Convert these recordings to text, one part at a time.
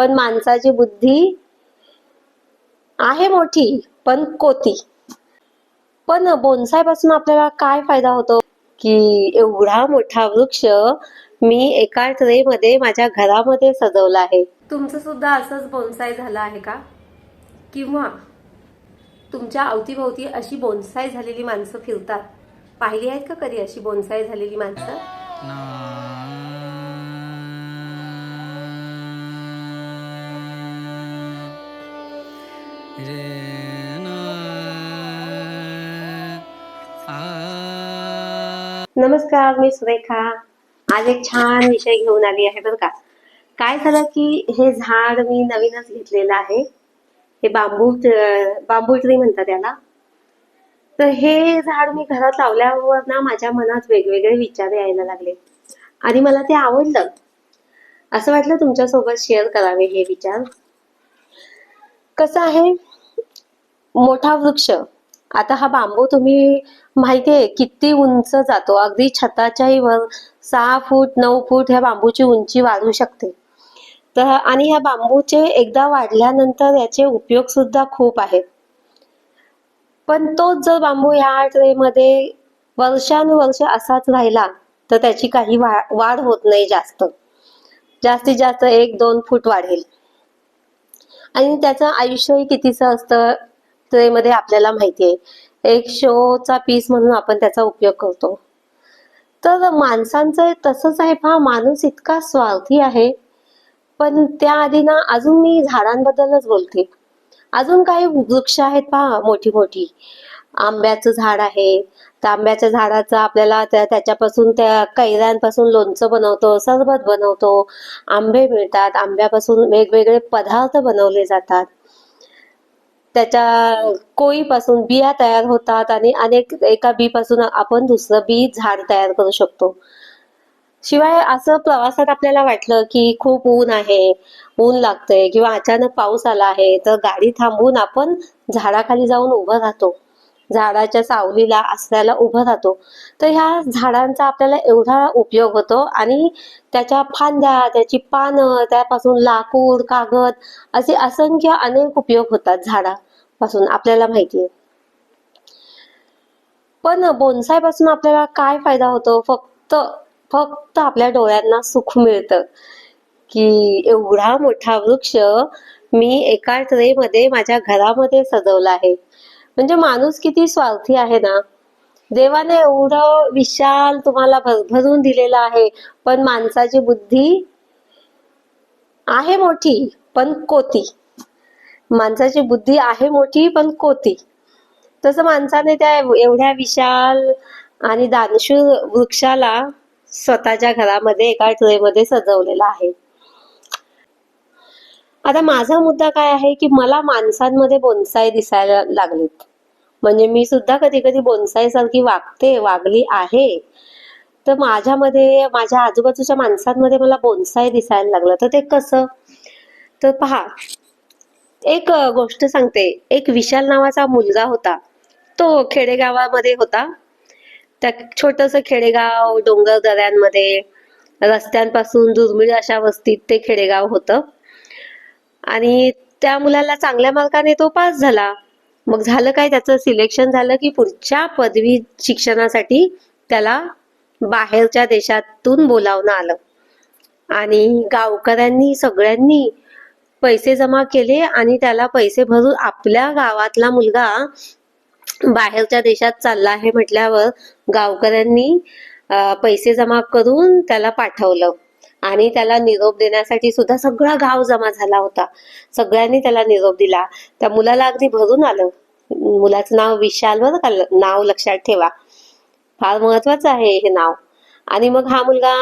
पण माणसाची बुद्धी आहे मोठी पण कोती. पण बोनसायपासून आपल्याला काय फायदा होतो? की एवढा मोठा वृक्ष मी एका ट्रे मध्ये माझ्या घरामध्ये सजवला आहे. तुमचं सुद्धा असंच बोनसाय झालं आहे का? किंवा तुमच्या अवतीभोवती अशी बोनसाय झालेली माणसं फिरतात? पाहिली आहेत का कधी अशी बोनसाय झालेली माणसं? नमस्कार मी सुरेखा. आज एक छान विषय घेऊन आली आहे बरं का. काय झालं की हे झाड मी नवीनच घेतलेलं आहे. हे बांबू बांबू ट्री म्हणतात त्याला. तर हे झाड मी घरात लावल्यावर ना माझ्या मनात वेगवेगळे विचार यायला लागले. आणि मला ते आवडलं. असं वाटलं तुमच्यासोबत शेअर करावे हे विचार. कसं आहे? मोठा वृक्ष. आता हा बांबू तुम्ही माहिती आहे किती उंच जातो. अगदी छताच्याही वर सहा फूट नऊ फूट ह्या बांबूची उंची वाढू शकते. तर आणि ह्या बांबूचे एकदा वाढल्यानंतर याचे उपयोग सुद्धा खूप आहेत. पण तोच जर बांबू ह्या ट्रेमध्ये वर्षानुवर्ष असाच राहिला तर त्याची काही वा वाढ होत नाही जास्त. जास्तीत जास्त एक दोन फूट वाढेल. आणि त्याचं आयुष्यही कितीचं असतं मध्ये आपल्याला माहिती आहे. एक शोचा पीस म्हणून आपण त्याचा उपयोग करतो. तर माणसांचं तसंच आहे. पहा माणूस इतका स्वार्थी आहे. पण त्याआधी ना अजून मी झाडांबद्दलच बोलते. अजून काही वृक्ष आहेत पहा मोठी मोठी. आंब्याचं झाड आहे. तर आंब्याच्या झाडाचं आपल्याला त्याच्यापासून त्या कैऱ्यांपासून लोणचं बनवतो सरबत बनवतो. आंबे मिळतात. आंब्यापासून वेगवेगळे पदार्थ बनवले जातात. त्याच्या कोळीपासून बिया तयार होतात आणि अनेक एका बी पासून आपण दुसरं बी झाड तयार करू शकतो. शिवाय असं प्रवासात आपल्याला वाटलं की खूप ऊन आहे ऊन लागतंय किंवा अचानक पाऊस आला आहे तर गाडी थांबवून आपण झाडाखाली जाऊन उभं राहतो. झाडाच्या सावलीला आसऱ्याला उभं राहतो. तर ह्या झाडांचा आपल्याला एवढा उपयोग होतो आणि त्याच्या फांद्या त्याची पानं त्यापासून लाकूड कागद असे असंख्य अनेक उपयोग होतात झाडा. पासून आपल्याला माहितीये पण बोनसायपासून आपल्याला काय फायदा होतो? फक्त फक्त आपल्या डोळ्यांना सुख मिळतं. की एवढा मोठा वृक्ष मी एका ट्रे मध्ये माझ्या घरामध्ये सजवला आहे. म्हणजे माणूस किती स्वार्थी आहे ना? देवाने एवढं विशाल तुम्हाला भरभरून दिलेलं आहे. पण माणसाची बुद्धी आहे मोठी पण कोती. माणसाची बुद्धी आहे मोठी पण कोती. तसं माणसाने त्या एवढ्या विशाल आणि दानशूर वृक्षाला स्वतःच्या घरामध्ये एका ट्रेमध्ये सजवलेला आहे. आता माझा मुद्दा काय आहे की मला माणसांमध्ये बोनसाय दिसायला लागलेत. म्हणजे मी सुद्धा कधी कधी बोनसाय सारखी वागते वागली आहे. तर माझ्यामध्ये माझ्या आजूबाजूच्या माणसांमध्ये मला बोनसाय दिसायला लागलं. तर ते कसं? तर पहा एक गोष्ट सांगते. एक विशाल नावाचा मुलगा होता. तो खेडेगावामध्ये होता. त्या छोटस खेडेगाव डोंगर दऱ्यांमध्ये रस्त्यांपासून दुर्मिळ अशा वस्तीत ते खेडेगाव होतं. आणि त्या मुलाला चांगल्या मार्काने तो पास झाला. मग झालं काय? त्याचं सिलेक्शन झालं की पुढच्या पदवी शिक्षणासाठी त्याला बाहेरच्या देशातून बोलावणं आलं. आणि गावकऱ्यांनी सगळ्यांनी पैसे जमा केले आणि त्याला पैसे भरून आपल्या गावातला मुलगा बाहेरच्या देशात चालला आहे म्हटल्यावर गावकऱ्यांनी पैसे जमा करून त्याला पाठवलं. आणि त्याला निरोप देण्यासाठी सुद्धा सगळा गाव जमा झाला होता. सगळ्यांनी त्याला निरोप दिला. त्या मुलाला अगदी भरून आलं. मुलाचं नाव विशाल बरं का नाव लक्षात ठेवा. फार महत्वाचं आहे हे नाव. आणि मग हा मुलगा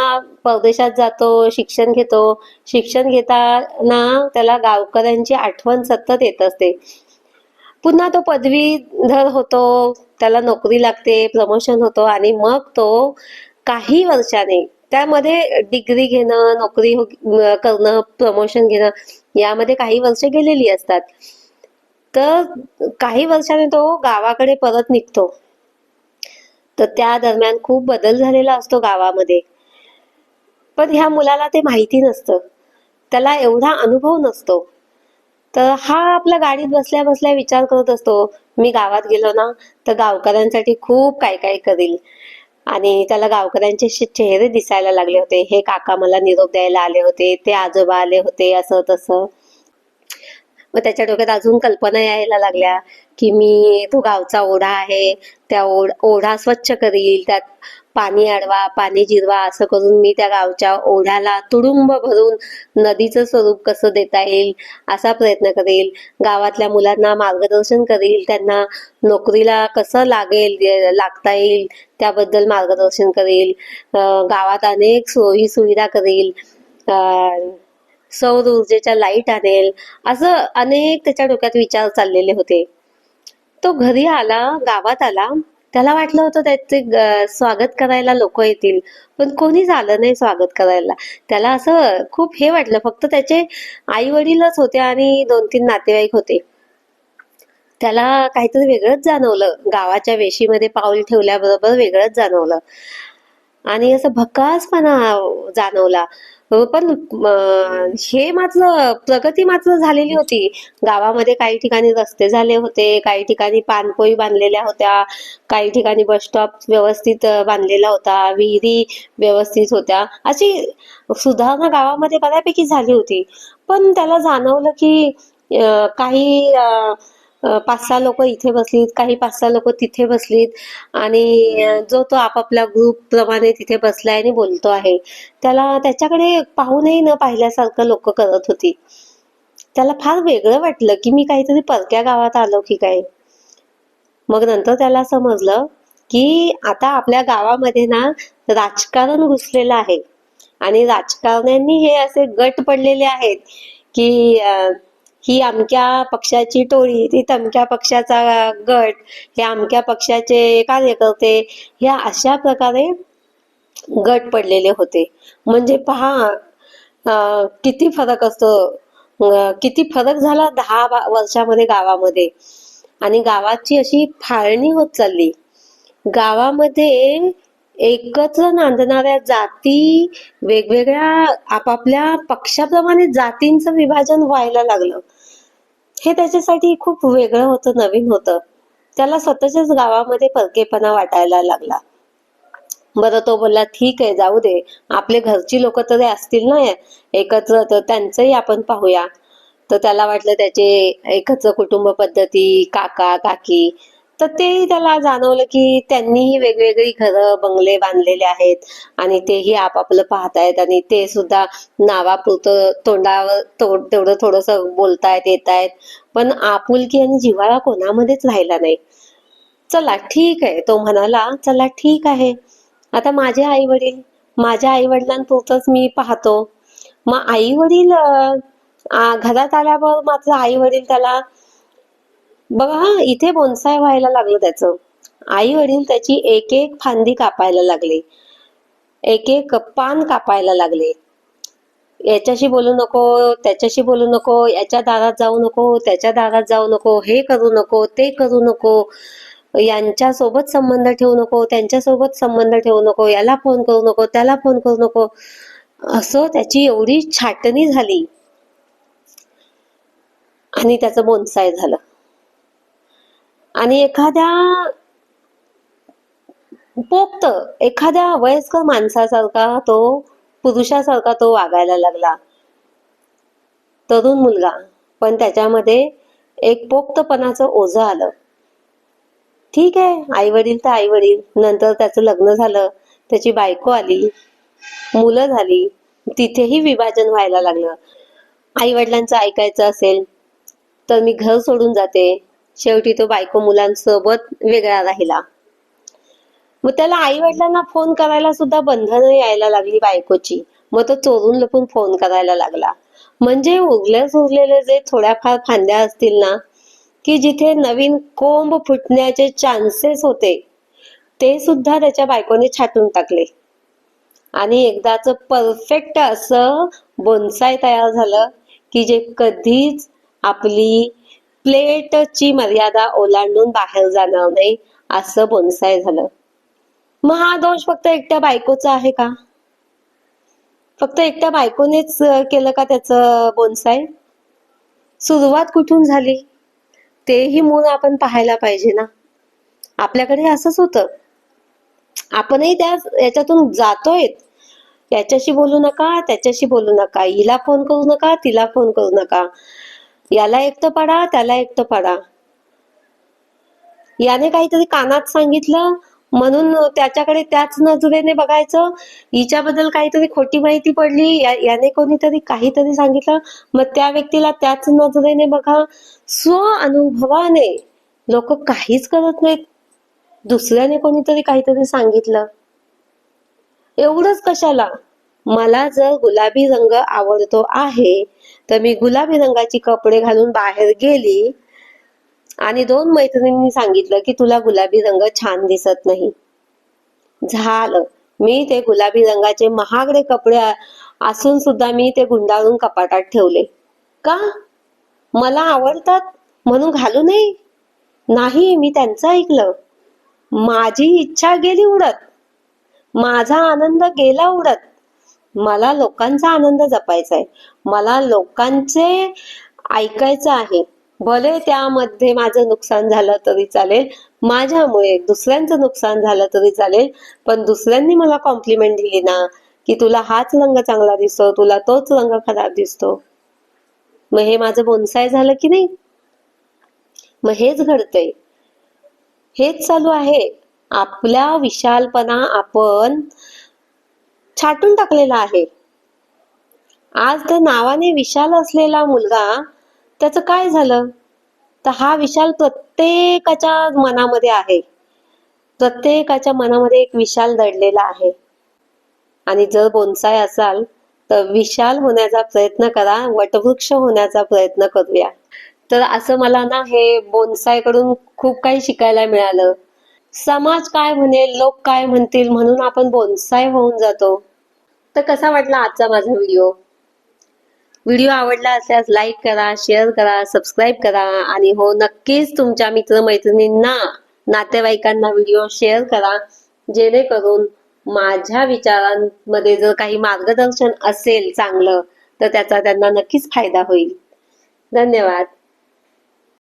परदेशात जातो शिक्षण घेतो. शिक्षण घेताना त्याला गावकऱ्यांची आठवण सतत येत असते. पुन्हा तो पदवीधर होतो त्याला नोकरी लागते प्रमोशन होतो आणि मग तो काही वर्षाने त्यामध्ये डिग्री घेणं नोकरी हो, करणं प्रमोशन घेणं यामध्ये काही वर्ष गेलेली असतात. तर काही वर्षाने तो गावाकडे परत निघतो. तर त्या दरम्यान खूप बदल झालेला असतो गावामध्ये. पण ह्या मुलाला ते माहिती नसतं. त्याला एवढा अनुभव नसतो. तर हा आपल्या गाडीत बसल्या बसल्या विचार करत असतो मी गावात गेलो ना तर गावकऱ्यांसाठी खूप काय काय करील? आणि त्याला गावकऱ्यांचे चेहरे दिसायला लागले होते. हे काका मला निरोप द्यायला आले होते ते आजोबा आले होते असं तसं. मग त्याच्या डोक्यात अजून कल्पना यायला लागल्या की मी तो गावचा ओढा आहे. त्या ओढ ओढा स्वच्छ करील त्यात पाणी अडवा पाणी जिरवा असं करून मी त्या गावच्या ओढ्याला तुडुंब भरून नदीचं स्वरूप कसं देता येईल असा प्रयत्न करेल. गावातल्या मुलांना मार्गदर्शन करील त्यांना नोकरीला कसं लागेल लागता येईल त्याबद्दल मार्गदर्शन करेल. गावात अनेक सोयी सुविधा करेल. अं, सौर ऊर्जेच्या लाइट आणेल. असं अनेक त्याच्या डोक्यात विचार चाललेले होते. तो घरी आला गावात आला. त्याला वाटलं होतं त्याचे स्वागत करायला लोक येतील. पण कोणीच आलं नाही स्वागत करायला. त्याला असं खूप हे वाटलं. फक्त त्याचे आई वडीलच होते आणि दोन तीन नातेवाईक होते. त्याला काहीतरी वेगळंच जाणवलं. गावाच्या वेशीमध्ये पाऊल ठेवल्याबरोबर वेगळंच जाणवलं. आणि असं भकासपणा जाणवला. हो, पण हे मात्र प्रगती मात्र झालेली होती. गावामध्ये काही ठिकाणी रस्ते झाले होते काही ठिकाणी पाणपोई बांधलेल्या होत्या काही ठिकाणी बस स्टॉप व्यवस्थित बांधलेला होता विहिरी व्यवस्थित होत्या. अशी सुधारणा गावामध्ये बऱ्यापैकी झाली होती. पण त्याला जाणवलं की काही अं, पाच सहा लोक इथे बसलीत काही पाच सहा लोक तिथे बसलीत आणि जो तो आपापल्या ग्रुप प्रमाणे तिथे बसलाय आणि बोलतो आहे. त्याला त्याच्याकडे पाहूनही न पाहिल्यासारखं लोक करत होती. त्याला फार वेगळं वाटलं की मी काहीतरी परक्या गावात आलो की काय? मग नंतर त्याला समजलं की आता आपल्या गावामध्ये ना राजकारण घुसलेलं आहे. आणि राजकारण्यांनी हे असे गट पडलेले आहेत की ही अमक्या पक्षाची टोळी ती तमक्या पक्षाचा गट हे अमक्या पक्षाचे कार्यकर्ते ह्या अशा प्रकारे गट पडलेले होते. म्हणजे पहा किती फरक असतो. किती फरक झाला दहा वर्षामध्ये गावामध्ये. आणि गावाची अशी फाळणी होत चालली. गावामध्ये एकत्र नांदणाऱ्या जाती वेगवेगळ्या आपापल्या पक्षाप्रमाणे जातींचं विभाजन व्हायला लागलं. हे त्याच्यासाठी खूप वेगळं होतं नवीन होतं. त्याला स्वतःच्याच गावामध्ये परकेपणा वाटायला लागला. बरं तो बोलला ठीक आहे जाऊ दे. आपले घरची लोक तरी असतील ना एकत्र तर त्यांचंही आपण पाहूया. तर त्याला वाटलं त्याचे एकत्र कुटुंब पद्धती काका काकी तर तेही त्याला जाणवलं की त्यांनीही वेगवेगळी घरं बंगले बांधलेले आहेत आणि तेही आपापलं पाहतायत आणि ते सुद्धा नावापुरतं तोंडावर तेवढं थोडस बोलतायत येतायत. पण आपुलकी आणि जिव्हाळा कोणामध्येच राहिला नाही. चला ठीक आहे. तो म्हणाला चला ठीक आहे. आता माझे आई वडील माझ्या आई वडिलांपुरतच मी पाहतो. मग आई वडील घरात आल्यावर मात्र आई वडील त्याला बघा हा इथे बोनसाय व्हायला लागलं त्याचं. आई वडील त्याची एक एक फांदी कापायला लागले. एक एक पान कापायला लागले. याच्याशी बोलू नको त्याच्याशी बोलू नको याच्या दारात जाऊ नको त्याच्या दारात जाऊ नको हे करू नको ते करू नको यांच्या सोबत संबंध ठेवू नको त्यांच्यासोबत संबंध ठेवू नको याला फोन करू नको त्याला फोन करू नको. असं त्याची एवढी छाटणी झाली. आणि त्याचं बोनसाय झालं. आणि एखाद्या पोक्त एखाद्या वयस्कर माणसासारखा तो पुरुषासारखा तो वागायला लागला. तरुण मुलगा. पण त्याच्यामध्ये एक पोक्तपणाचं ओझं आलं. ठीक आहे आई वडील तर आई वडील नंतर त्याचं लग्न झालं त्याची बायको आली मुलं झाली तिथेही विभाजन व्हायला लागलं. आई वडिलांचं ऐकायचं असेल तर मी घर सोडून जाते. शेवटी तो बायको मुलांसोबत वेगळा राहिला. मग त्याला आई वडिलांना फोन करायला सुद्धा बंधनं यायला लागली बायकोची. मग तो चोरून लपून फोन करायला लागला. म्हणजे उरल्या सुरलेले जे थोड्याफार फांद्या असतील ना की जिथे नवीन कोंब फुटण्याचे चान्सेस होते ते सुद्धा त्याच्या बायकोने छाटून टाकले. आणि एकदाच परफेक्ट असं बोनसाय तयार झालं की जे कधीच आपली प्लेटची मर्यादा ओलांडून बाहेर जाणार नाही असं बोनसाय झालं. मग हा दोष फक्त एकट्या बायकोचा आहे का? फक्त एकट्या बायकोनेच केलं का त्याच बोनसाय? सुरुवात कुठून झाली? तेही मूळ आपण पाहायला पाहिजे ना. आपल्याकडे असंच होतं. आपणही त्या याच्यातून जातोय. याच्याशी बोलू नका त्याच्याशी बोलू नका. हिला फोन करू नका तिला फोन करू नका. याला एकटं पडा त्याला एकटं पडा. याने काहीतरी कानात सांगितलं म्हणून त्याच्याकडे त्याच नजरेने बघायचं. हिच्याबद्दल काहीतरी खोटी माहिती पडली या- याने कोणीतरी काहीतरी सांगितलं. मग त्या व्यक्तीला त्याच नजरेने बघा. स्व अनुभवाने लोक काहीच करत नाहीत. दुसऱ्याने कोणीतरी काहीतरी सांगितलं. एवढंच कशाला? मला जर गुलाबी रंग आवडतो आहे तर मी गुलाबी रंगाची कपडे घालून बाहेर गेली आणि दोन मैत्रिणींनी सांगितलं की तुला गुलाबी रंग छान दिसत नाही. झालं. मी ते गुलाबी रंगाचे महागडे कपडे असून सुद्धा मी ते गुंडाळून कपाटात ठेवले. का? मला आवडतात? म्हणून घालू नये? नाही मी त्यांचं ऐकलं. माझी इच्छा गेली उडत. माझा आनंद गेला उडत. मला लोकांचा आनंद जपायचा आहे मला लोकांचे ऐकायचं आहे. भले त्यामध्ये माझं नुकसान झालं तरी चालेल. माझ्यामुळे दुसऱ्यांचं नुकसान झालं तरी चालेल. पण दुसऱ्यांनी मला कॉम्प्लिमेंट दिली ना की तुला हाच रंग चांगला दिसतो तुला तोच रंग खराब दिसतो. मग हे माझं बोनसाय झालं की नाही? मग हेच घडतंय. हेच चालू आहे. आपल्या विशालपणा आपण छाटून टाकलेला आहे. आज तर नावाने विशाल असलेला मुलगा त्याचं काय झालं? तर हा विशाल प्रत्येकाच्या मनामध्ये आहे. प्रत्येकाच्या मनामध्ये एक विशाल दडलेला आहे. आणि जर बोनसाय असाल तर विशाल होण्याचा प्रयत्न करा वटवृक्ष होण्याचा प्रयत्न करूया. तर असं मला ना हे बोनसायकडून खूप काही शिकायला मिळालं. समाज काय म्हणेल लोक काय म्हणतील म्हणून आपण बोनसाय होऊन जातो. तर कसा वाटला आजचा माझा व्हिडिओ व्हिडिओ आवडला असल्यास लाईक करा शेअर करा सबस्क्राईब करा आणि हो नक्कीच तुमच्या मित्रमैत्रिणींना नातेवाईकांना व्हिडिओ शेअर करा. जेणेकरून माझ्या विचारांमध्ये जर काही मार्गदर्शन असेल चांगलं तर त्याचा त्यांना नक्कीच फायदा होईल. धन्यवाद.